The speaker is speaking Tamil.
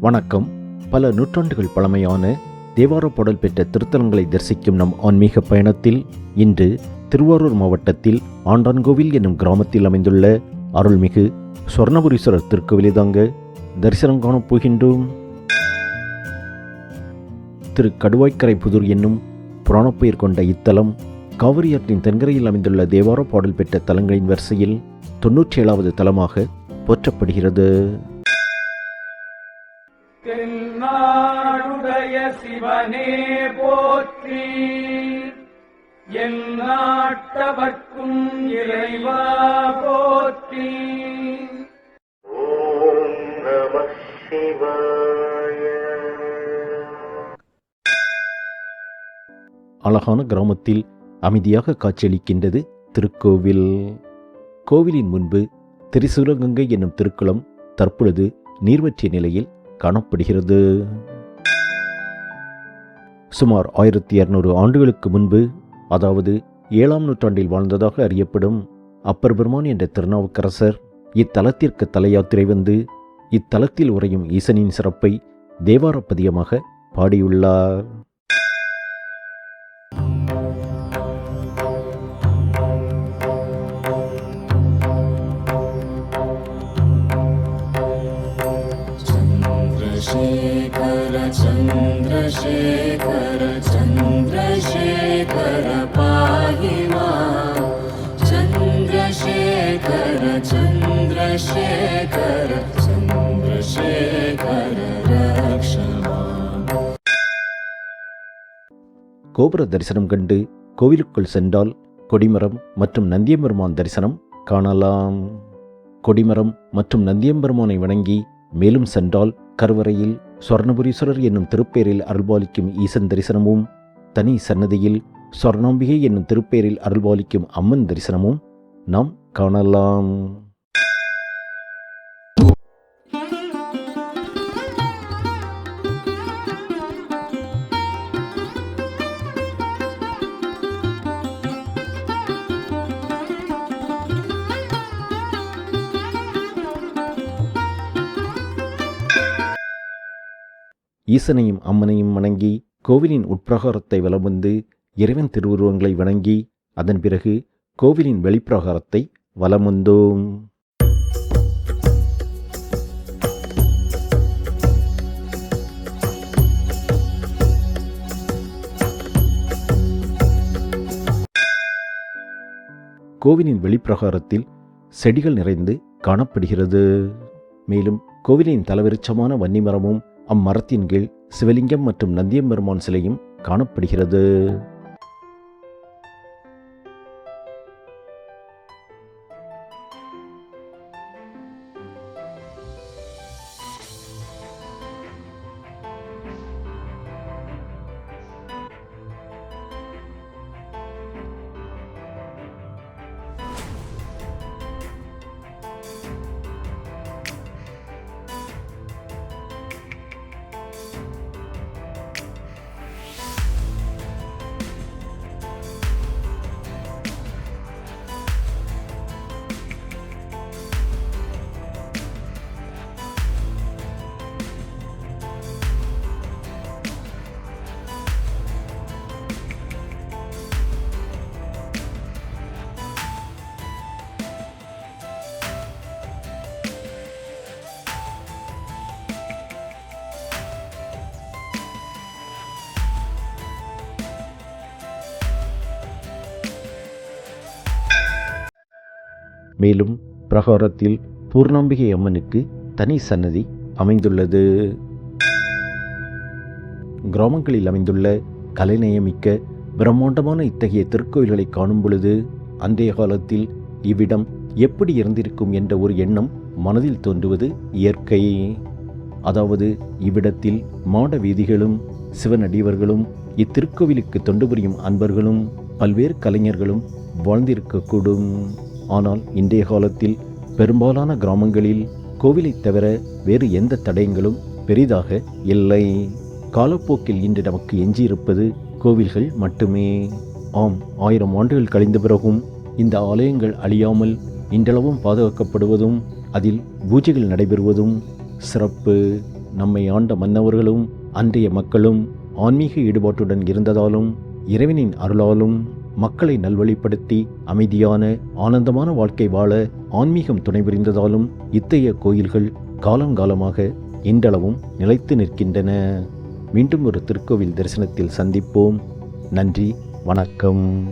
வணக்கம். பல நூற்றாண்டுகள் பழமையான தேவார பாடல் பெற்ற திருத்தலங்களை தரிசிக்கும் நம் ஆன்மீக பயணத்தில் இன்று திருவாரூர் மாவட்டத்தில் ஆண்டான்கோவில் என்னும் கிராமத்தில் அமைந்துள்ள அருள்மிகு சொர்ணபுரீஸ்வரர் திருக்கோவிலை தாங்க தரிசனம் காணப் போகின்றோம். திரு கடுவாய்க்கரை புதூர் என்னும் புராணப்பெயர் கொண்ட இத்தலம் காவிரியாற்றின் தென்கரையில் அமைந்துள்ள தேவார பாடல் பெற்ற தலங்களின் வரிசையில் தொன்னூற்றி ஏழாவது தலமாக போற்றப்படுகிறது. தென்னாடுடைய சிவனே போற்றி. என் நாட்டவர்க்கும் இறைவா போற்றி. ஓம் நம சிவாய. அழகான கிராமத்தில் அமைதியாக காட்சியளிக்கின்றது திருக்கோவில். கோவிலின் முன்பு திரிசூலகங்கை என்னும் திருக்குளம் தற்பொழுது நீர்வற்றிய நிலையில் காணப்படுகிறது. சுமார் ஆயிரத்தி இரநூறு ஆண்டுகளுக்கு முன்பு அதாவது ஏழாம் நூற்றாண்டில் வாழ்ந்ததாக அறியப்படும் அப்பர் பெருமான் என்ற திருநாவுக்கரசர் இத்தலத்திற்கு தலையாத்திரை வந்து இத்தலத்தில் உறையும் ஈசனின் சிறப்பை தேவாரப்பதியமாக பாடியுள்ளார். चन्द्रशेखर चन्द्रशेखर पाहि मां चन्द्रशेखर चन्द्रशेखर चन्द्रशेखर रक्ष माम् கோபுர தரிசனம் கண்டு கோவிலுக்குள் சென்றால் கொடிமரம் மற்றும் நந்தியம்பெருமான் தரிசனம் காணலாம் கொடிமரம் மற்றும் நந்தியம்பெருமானை வணங்கி மேலும் சென்றால் கருவறையில் சொர்ணபுரீஸ்வரர் என்னும் திருப்பேரில் அருள்பாலிக்கும் ஈசன் தரிசனமும் தனி சன்னதியில் சொர்ணாம்பிகை என்னும் திருப்பேரில் அருள்பாலிக்கும் அம்மன் தரிசனமும் நாம் காணலாம். ஈசனையும் அம்மனையும் வணங்கி கோவிலின் உட்பிரகாரத்தை வலம் வந்து இறைவன் திருவுருவங்களை வணங்கி அதன் பிறகு கோவிலின் வெளிப்பிரகாரத்தை வலம் வந்தோம் கோவிலின் வெளிப்பிரகாரத்தில் செடிகள் நிறைந்து காணப்படுகிறது. மேலும் கோவிலின் தலவிருச்சமான வன்னிமரமும் அம்மரத்தின் கீழ் சிவலிங்கம் மற்றும் நந்தியம்பெருமான் சிலையும் காணப்படுகிறது. மேலும் பிரகாரத்தில் பூர்ணாம்பிகை அம்மனுக்கு தனி சன்னதி அமைந்துள்ளது. கிராமங்களில் அமைந்துள்ள கலைநயமிக்க பிரம்மாண்டமான இத்தகைய திருக்கோயில்களை காணும் பொழுது அன்றைய காலத்தில் இவ்விடம் எப்படி இருந்திருக்கும் என்ற ஒரு எண்ணம் மனதில் தோன்றுவது இயற்கை. அதாவது இவ்விடத்தில் மாட வீதிகளும் சிவனடியவர்களும் இத்திருக்கோவிலுக்கு தொண்டு புரியும் அன்பர்களும் பல்வேறு கலைஞர்களும் வாழ்ந்திருக்கக்கூடும். ஆனால் இன்றைய காலத்தில் பெரும்பாலான கிராமங்களில் கோவிலைத் தவிர வேறு எந்த தடயங்களும் பெரிதாக இல்லை. காலப்போக்கில் இன்று நமக்கு எஞ்சியிருப்பது கோவில்கள் மட்டுமே. ஆம் ஆயிரம் ஆண்டுகள் கழிந்த பிறகும் இந்த ஆலயங்கள் அழியாமல் இன்றளவும் பாதுகாக்கப்படுவதும் அதில் பூஜைகள் நடைபெறுவதும் சிறப்பு. நம்மை ஆண்ட மன்னவர்களும் அன்றைய மக்களும் ஆன்மீக ஈடுபாட்டுடன் இருந்ததாலும் இறைவனின் அருளாலும் மக்களை நல்வழிப்படுத்தி அமைதியான ஆனந்தமான வாழ்க்கை வாழ ஆன்மீகம் துணைபுரிந்ததாலும் இத்தகைய கோயில்கள் காலங்காலமாக இன்றளவும் நிலைத்து நிற்கின்றன. மீண்டும் ஒரு திருக்கோவில் தரிசனத்தில் சந்திப்போம். நன்றி வணக்கம்.